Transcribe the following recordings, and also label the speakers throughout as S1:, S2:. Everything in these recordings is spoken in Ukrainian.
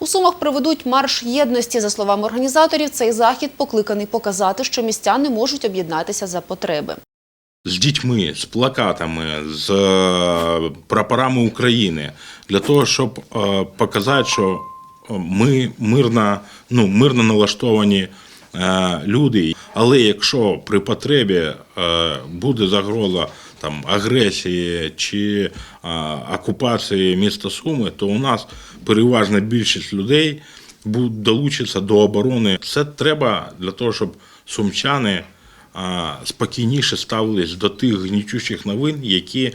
S1: У Сумах проведуть марш єдності. За словами організаторів, цей захід покликаний показати, що містяни можуть об'єднатися за потреби.
S2: з дітьми, з плакатами, з е, прапорами України для того, щоб е, показати, що е, ми мирно, ну, мирно налаштовані люди. Але якщо при потребі е, буде загроза там, агресії чи е, окупації міста Суми, то у нас переважна більшість людей будуть долучитися до оборони. Це треба для того, щоб сумчани спокійніше ставились до тих гнітючих новин, які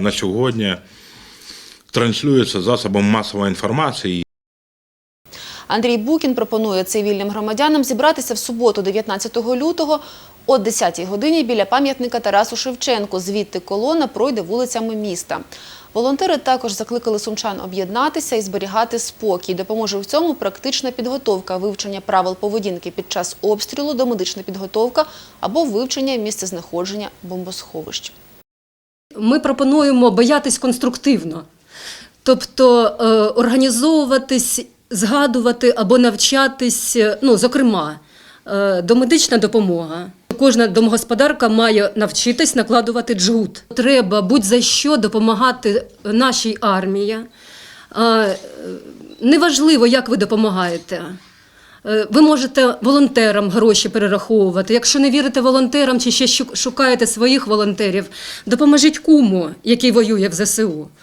S2: на сьогодні транслюються засобом масової інформації.
S1: Андрій Букін пропонує цивільним громадянам зібратися в суботу, 19 лютого, о 10-й годині біля пам'ятника Тарасу Шевченку. Звідти колона пройде вулицями міста. Волонтери також закликали сумчан об'єднатися і зберігати спокій. Допоможе в цьому практична підготовка, вивчення правил поведінки під час обстрілу, домедична підготовка або вивчення місцезнаходження бомбосховищ.
S3: Ми пропонуємо боятись конструктивно, тобто е, організовуватись, згадувати або навчатись, е, ну, зокрема, е, домедична допомога. Кожна домогосподарка має навчитись накладувати джгут. Треба будь-за що допомагати нашій армії. Е, Неважливо, як ви допомагаєте. Ви можете волонтерам гроші перераховувати. Якщо не вірите волонтерам чи ще шукаєте своїх волонтерів, допоможіть куму, який воює в ЗСУ.